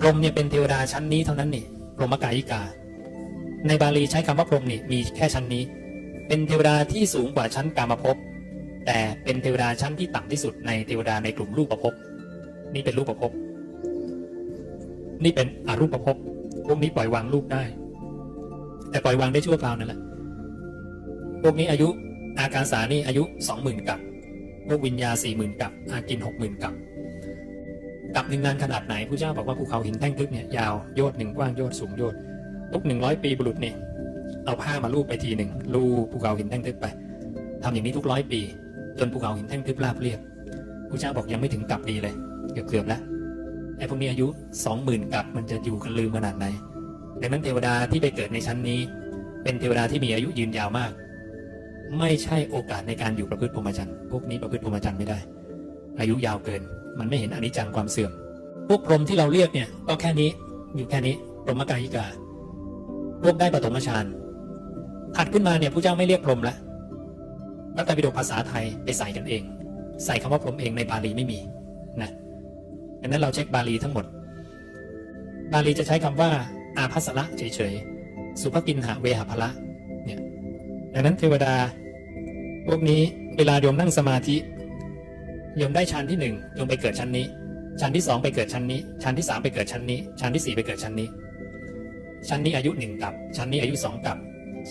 พรหมเนี่ยเป็นเทวดาชั้นนี้เท่านั้นนี่พรหมกายิกา ในบาลีใช้คำว่าพรหมนี่มีแค่ชั้นนี้ เป็นเทวดาที่สูงกว่าชั้นกามภพแต่เป็นเทวดาชั้นที่ต่ำที่สุดในเทวดาในกลุ่มรูปภพนี่เป็นรูปภพนี่เป็นอรูปภพพวกนี้ปล่อยวางรูปได้ แต่ปล่อยวางได้ชั่วคราวนั่นแหละพวกนี้อายุอาการสานี่อายุสองหมื่นกับพวกวิญญาสี่หมื่นกับอากินหกหมื่นกับ กับหนึ่งนานขนาดไหนผู้เจ้าบอกว่าภูเขาหินแท่งทึบเนี่ยยาวโยดหนึ่งกว้างโยดสูงโยดทุกหนึ่งร้อยปีบุรุษเนี่ยเอาผ้ามาลูบไปทีหนึ่งลูบภูเขาหินแท่งทึบไปทำอย่างนี้ทุกร้อยปี จนภูเขาหินแท่งทึบราบเรียบผู้เจ้าบอกยังไม่ถึงกับดีเลย เกือบเกือบๆแล้วไอ้พวกนี้อายุสองหมื่นกับมันจะอยู่กันลืมขนาดไหนดังนั้นเทวดาที่ไปเกิดในชั้นนี้ เป็นเทวดาที่มีอายุยืนยาวมาก ไม่ใช่โอกาสในการอยู่ประพฤติพรหมจรรย์พวกนี้ประพฤติพรหมจรรย์ไม่ได้ อายุยาวเกิน มันไม่เห็นอนิจจังความเสื่อม พวกพรหมที่เราเรียกเนี่ยก็แค่นี้อยู่แค่นี้พรหมกายิกา พวกได้ปฐมฌานถัดขึ้นมาเนี่ยผู้เจ้าไม่เรียกพรหมละรัตตปิฎกภาษาไทยไปใส่กันเอง ใส่คำว่าพรหมเองในบาลีไม่มีนะดังนั้นเราเช็คบาลีทั้งหมด บาลีจะใช้คำว่า อาภัสระเฉยๆ สุภกินหาเวหพละเนี่ยดังนั้นเทวดา พวกนี้เวลาโยมนั่งสมาธิ โยมได้ชั้นที่หนึ่งโยมไปเกิดชั้นนี้ ชั้นที่สองไปเกิดชั้นนี้ ชั้นที่สามไปเกิดชั้นนี้ ชั้นที่สี่ไปเกิดชั้นนี้ ชั้นนี้อายุหนึ่งกับ ชั้นนี้อายุสองกับ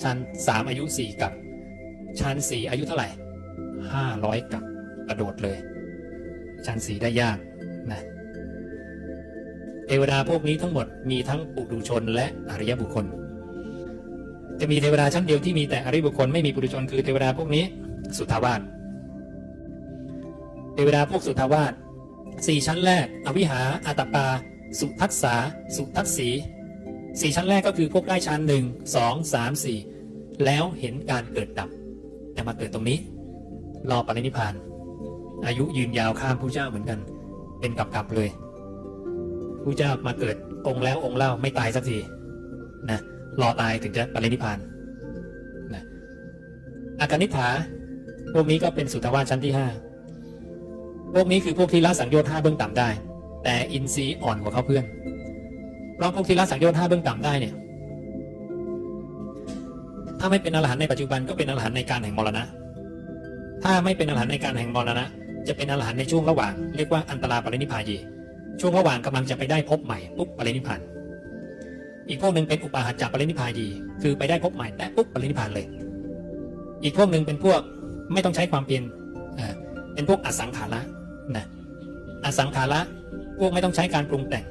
ชั้นสามอายุสี่กับ ชั้นสี่อายุเท่าไหร่ห้าร้อยกับกระโดดเลย ชั้นสี่ได้ยากนะเทวดาพวกนี้ทั้งหมดมีทั้งปุถุชนและอริยบุคคล จะมีเทวดาชั้นเดียวที่มีแต่อริยบุคคลไม่มีปุถุชนคือเทวดาพวกนี้ สุทาวาส เทวดาพวกสุทาวาสสี่ชั้นแรก อวิหาอาตปปา สุทักษา สุทักษีสี่ชั้นแรกก็คือพวกได้ชั้นหนึ่งสองสามสี่แล้วเห็นการเกิดดับจะมาเกิดตรงนี้ รอปรินิพาน อายุยืนยาวข้ามผู้เจ้าเหมือนกัน เป็นกับกับเลยผู้เจ้ามาเกิดองค์แล้วองค์เล่าไม่ตายสักทีนะรอตายถึงจะปรินิพานนะอาการนิฐาพวกนี้ก็เป็นสุทาวาสชั้นที่ห้า พวกนี้คือพวกที่ละสังโยชน์ห้าเบื้องต่ำได้ แต่อินทรีย์อ่อนกว่าเขาเพื่อนเพราะพวกที่ละสังโยชน์ห้าเบื้องต่ำได้เนี่ย ถ้าไม่เป็นอรหันต์ในปัจจุบันก็เป็นอรหันต์ในการแห่งมรณะ ถ้าไม่เป็นอรหันต์ในการแห่งมรณะ จะเป็นอรหันต์ในช่วงระหว่างเรียกว่าอันตราปรินิพพายีช่วงระหว่างกำลังจะไปได้พบใหม่ปุ๊บปรินิพพานอีกพวกหนึ่งเป็นอุปาหัจจปรินิพพายีคือไปได้พบใหม่แต่ปุ๊บปรินิพพานเลย อีกพวกหนึ่งเป็นพวกไม่ต้องใช้ความเพียรอ่าเป็นพวกอสังขาระ นะอสังขาระพวกไม่ต้องใช้การปรุงแต่ง